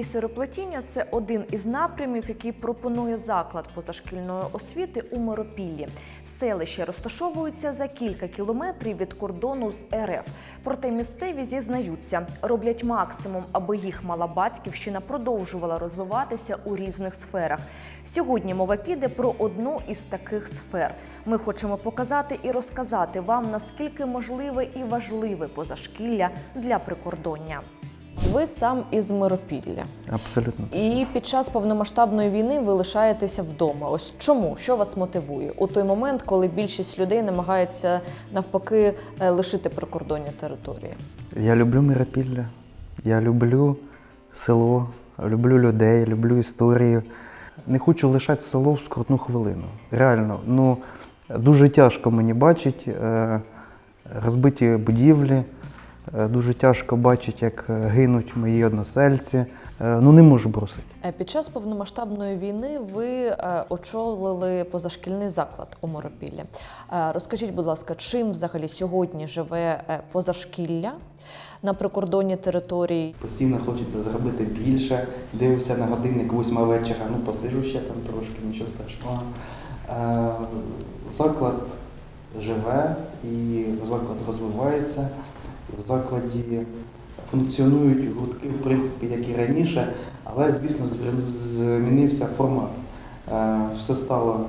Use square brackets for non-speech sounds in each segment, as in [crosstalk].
Бісероплетіння це один із напрямів, який пропонує заклад позашкільної освіти у Миропіллі. Селище розташовується за кілька кілометрів від кордону з РФ. Проте місцеві зізнаються, роблять максимум, аби їх мала батьківщина продовжувала розвиватися у різних сферах. Сьогодні мова піде про одну із таких сфер. Ми хочемо показати і розказати вам, наскільки можливе і важливе позашкілля для прикордоння. Ви сам із Миропілля, Абсолютно. і під час повномасштабної війни ви лишаєтеся вдома. Ось чому? Що вас мотивує у той момент, коли більшість людей намагається навпаки е, лишити прикордонні території? Я люблю Миропілля, я люблю село, люблю людей, люблю історію. Не хочу лишати село в скрутну хвилину. Реально, ну дуже тяжко мені бачити е, розбиті будівлі, дуже тяжко бачити, як е, гинуть мої односельці. Е, ну не можу бросити. Е, Під час повномасштабної війни ви е, очолили позашкільний заклад у Моропіллі. Е, Розкажіть, будь ласка, чим взагалі сьогодні живе е, позашкілля на прикордонній території? Постійно хочеться зробити більше. Дивишся на годинник 8 вечора, ну посижу ще там трошки, нічого страшного. Е, Заклад живе і заклад розвивається. В закладі функціонують гуртки, в принципі, як і раніше, але, звісно, змінився формат. Е, Все стало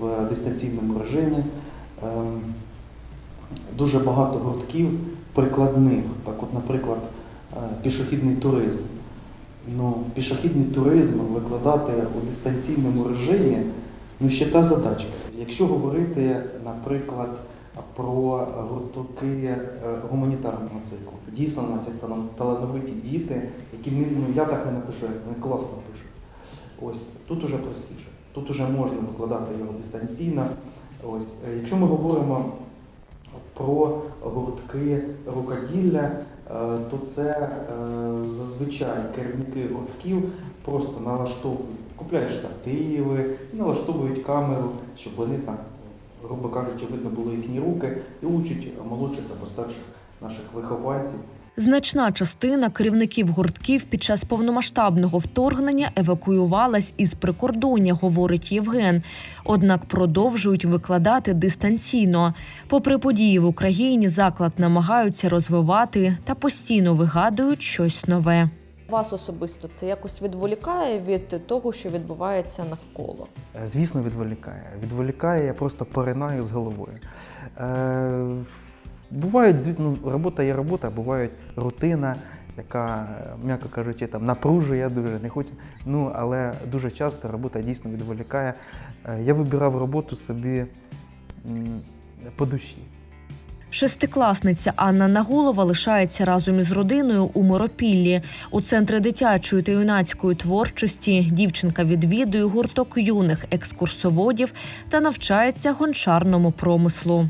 в дистанційному режимі. Е, Дуже багато гуртків прикладних. Так, от, наприклад, е, пішохідний туризм. Ну, пішохідний туризм викладати у дистанційному режимі, ну ще та задачка. Якщо говорити, наприклад, про гуртки е, гуманітарного циклу, дійсно у нас є талан- талановиті діти, які ну, я так не напишу, як вони класно пишуть. Ось тут уже простіше. Тут уже можна викладати його дистанційно. Ось, е, якщо ми говоримо про гуртки рукоділля, е, то це е, зазвичай керівники гуртків просто налаштовують, купляють штативи, налаштовують камеру, щоб вони там, грубо кажучи, видно було їхні руки і учать молодших або старших наших вихованців Значна частина керівників гуртків під час повномасштабного вторгнення евакуювалась із прикордоння, говорить Євген. Однак продовжують викладати дистанційно. Попри події в Україні, заклад намагаються розвивати та постійно вигадують щось нове. Вас особисто це якось відволікає від того, що відбувається навколо. Е, Звісно, відволікає. Відволікає, я просто поринаю з головою. Е, бувають, звісно, робота є робота, бувають рутина, яка, м'яко кажучи, там напружує дуже, не хочу. Ну, але дуже часто робота дійсно відволікає. Е, я вибирав роботу собі по душі. Шестикласниця Анна Нагулова лишається разом із родиною у Моропіллі. У центрі дитячої та юнацької творчості дівчинка відвідує гурток юних екскурсоводів та навчається гончарному промислу.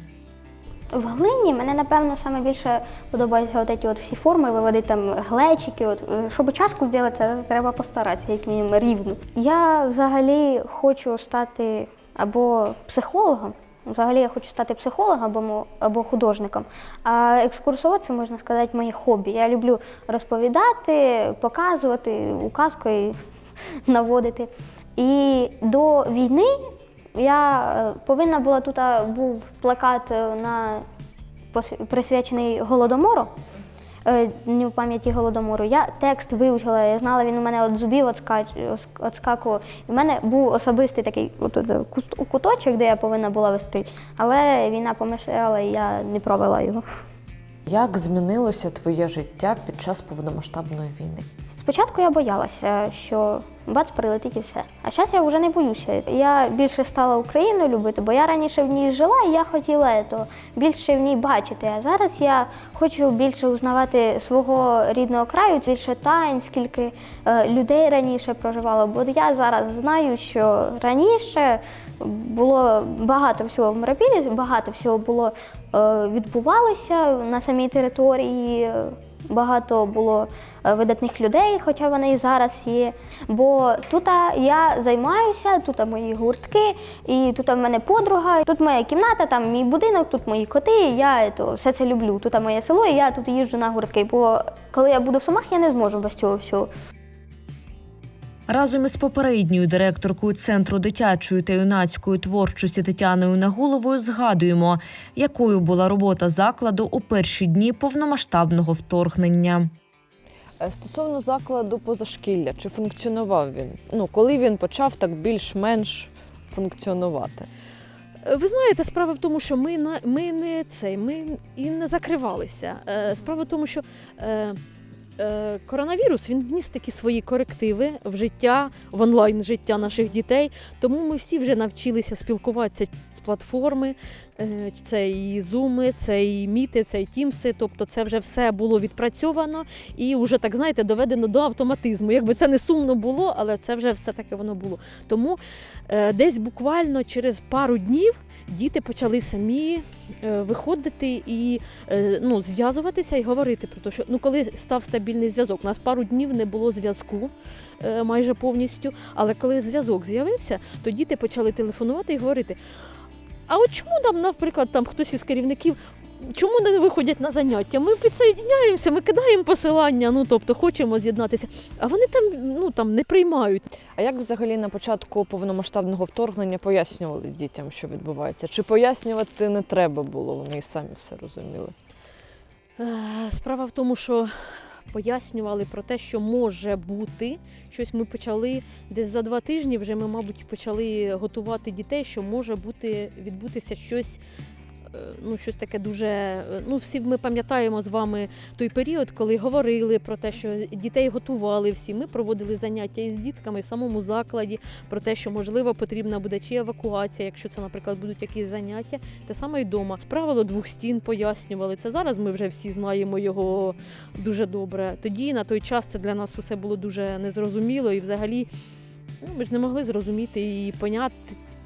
В глині мене напевно саме більше подобаються от ці от всі форми, виводити там глечики. От е, щоб чашку зробити, треба постаратися, як мінімум рівно. Я взагалі хочу стати або психологом. Взагалі я хочу стати психологом або, або художником. А екскурсовод це можна сказати моє хобі. Я люблю розповідати, показувати указкою [laughs] наводити. І до війни я е, повинна була тут був плакат е, на присвячений голодомору. Е, Дню пам'яті голодомору. Я текст вивчила, я знала, він у мене от зубів відскакував. І в мене був особистий такий от, от, кут- куточок, де я повинна була вести. Але війна помішала, і я не провела його. Як змінилося твоє життя під час повномасштабної війни? Спочатку я боялася, що бац прилетить і все. А зараз я вже не боюся. Я більше стала Україну любити, бо я раніше в ній жила, і я хотіла то, більше в ній бачити. А зараз я хочу більше узнавати свого рідного краю, більше тайн, скільки е, людей раніше проживало. Бо я зараз знаю, що раніше було багато всього в Миропілі, багато всього було е, відбувалося на самій території. Багато було е, видатних людей, хоча вони і зараз є. Бо тут я займаюся, тут мої гуртки, і тут в мене подруга, тут моя кімната, там мій будинок, тут мої коти. і Я то, все це люблю. Тут моє село, і я тут їжджу на гуртки. Бо коли я буду в Сумах, я не зможу без цього всього. Разом із попередньою директоркою центру дитячої та юнацької творчості Тетяною Нагуловою згадуємо, якою була робота закладу у перші дні повномасштабного вторгнення. Е, Стосовно закладу позашкілля, чи функціонував він? Ну, коли він почав так більш-менш функціонувати? Е, Ви знаєте, справа в тому, що ми на ми не цей, ми і не закривалися. Е, Справа в тому, що коронавірус він вніс такі свої корективи в життя, в онлайн життя наших дітей. Тому ми всі вже навчилися спілкуватися з платформи. Е, Це і зуми, це і міти, це і тімси. Тобто, це вже все було відпрацьовано і вже так знаєте, доведено до автоматизму. Якби це не сумно було, але це вже все таки воно було. Тому е, десь буквально через пару днів діти почали самі е, виходити і ну, зв'язуватися і говорити про те, що ну, коли став стабільний зв'язок, у нас пару днів не було зв'язку майже повністю. Але коли зв'язок з'явився, то діти почали телефонувати і говорити. А от чому там, наприклад, там хтось із керівників чому не виходять на заняття? Ми підсоєдняємося, ми кидаємо посилання, ну тобто хочемо з'єднатися, а вони там ну там не приймають. А як взагалі на початку повномасштабного вторгнення пояснювали дітям, що відбувається? Чи пояснювати не треба було? Вони і самі все розуміли. Е, Справа в тому, що пояснювали про те, що може бути. Щось ми почали десь за два тижні. Вже ми, мабуть, почали готувати дітей, що може бути відбутися щось. Е, Ну, щось таке дуже. е, Ну, всі ми пам'ятаємо з вами той період, коли говорили про те, що дітей готували всі. Ми проводили заняття із дітками в самому закладі про те, що можливо потрібна буде чи евакуація, якщо це, наприклад, будуть якісь заняття. Те саме й вдома. Правило двох стін пояснювали. Це зараз ми вже всі знаємо його дуже добре. Тоді на той час це для нас усе було дуже незрозуміло і взагалі ну, ми ж не могли зрозуміти і поняти,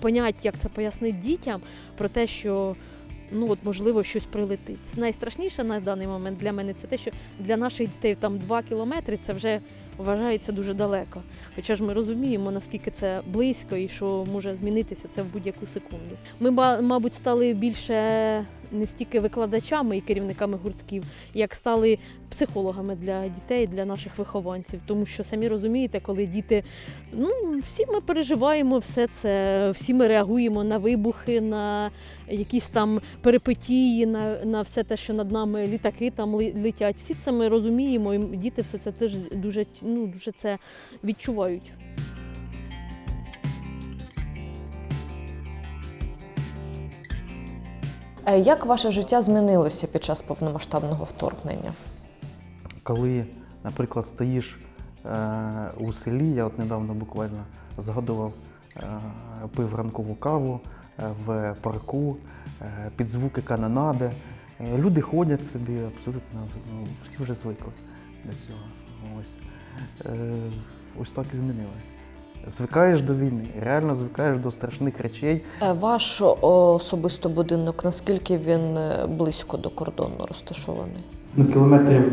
понять, як це пояснити дітям про те, що. Ну, от, можливо, щось прилетить. Найстрашніше на даний момент для мене це те, що для наших дітей там 2 кілометри це вже вважається дуже далеко. Хоча ж ми розуміємо, наскільки це близько і що може змінитися це в будь-яку секунду. Ми, мабуть, стали більше не стільки викладачами і керівниками гуртків, як стали психологами для дітей, для наших вихованців. Тому що самі розумієте, коли діти, ну всі ми переживаємо все це, всі ми реагуємо на вибухи, на якісь там перипетії, на, на все те, що над нами літаки там летять. Всі це ми розуміємо, і діти все це теж дуже, ну, дуже це відчувають. Як ваше життя змінилося під час повномасштабного вторгнення? Коли, наприклад, стоїш е, у селі, я от недавно буквально згадував, е, пив ранкову каву е, в парку е, під звуки канонади. Е, люди ходять собі абсолютно, ну, всі вже звикли до цього. Ось, е, ось так і змінилось. Звикаєш до війни, реально звикаєш до страшних речей. Е, Ваш особисто будинок, наскільки він е, близько до кордону розташований? Ну, кілометрів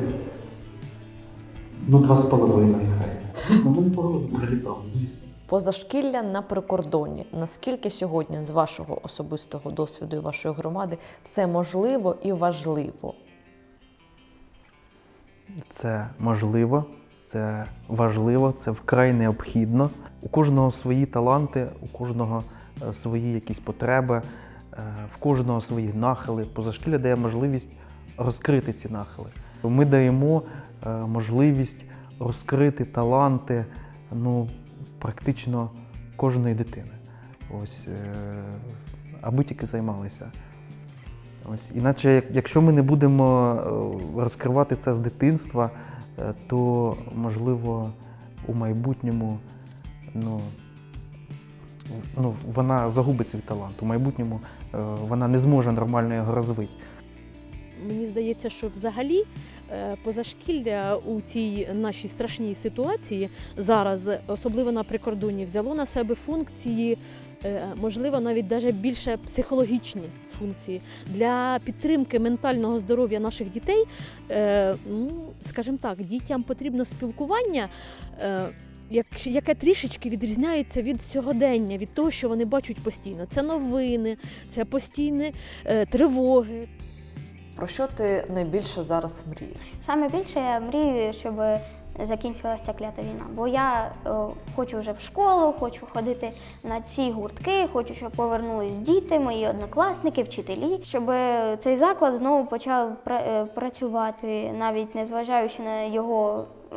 ну, два з половиною хай. Звісно, ми не прилітали, звісно. Позашкілля на прикордонні. Наскільки сьогодні, з вашого особистого досвіду і вашої громади, це можливо і важливо? Це можливо, це важливо, це вкрай необхідно. У кожного свої таланти, у кожного е, свої якісь потреби, е, в кожного свої нахили. Позашкілля дає можливість розкрити ці нахили. Ми даємо е, можливість розкрити таланти ну, практично кожної дитини. Ось, аби тільки займалися. Ось, іначе, якщо ми не будемо розкривати це з дитинства, то можливо у майбутньому ну, ну, вона загубить свій талант. У майбутньому е, вона не зможе нормально його розвити. Мені здається, що взагалі е, позашкілля у цій нашій страшній ситуації зараз, особливо на прикордонні, взяло на себе функції, е, можливо, навіть даже більше психологічні функції для підтримки ментального здоров'я наших дітей. е, Ну, скажімо так, дітям потрібно спілкування. е, як- Яке трішечки відрізняється від сьогодення, від того, що вони бачать постійно. Це новини, це постійні е, тривоги, Про що ти найбільше зараз мрієш? Саме більше я мрію, щоб закінчилася ця клята війна. Бо я е, хочу вже в школу, хочу ходити на ці гуртки, хочу, щоб повернулись діти, мої однокласники, вчителі, щоб цей заклад знову почав е, працювати, навіть незважаючи на його е,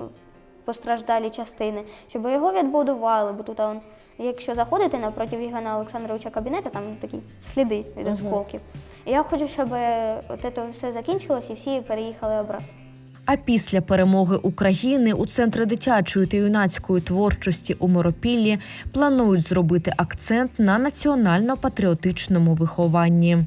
постраждалі частини, щоб його відбудували, бо тут, он, якщо заходити напроти Євгена Олександровича кабінету, там такі сліди від осколків. І я хочу, щоб е, от це все закінчилось і всі переїхали обратно. А після перемоги України у центрі дитячої та юнацької творчості у Моропіллі планують зробити акцент на національно-патріотичному вихованні.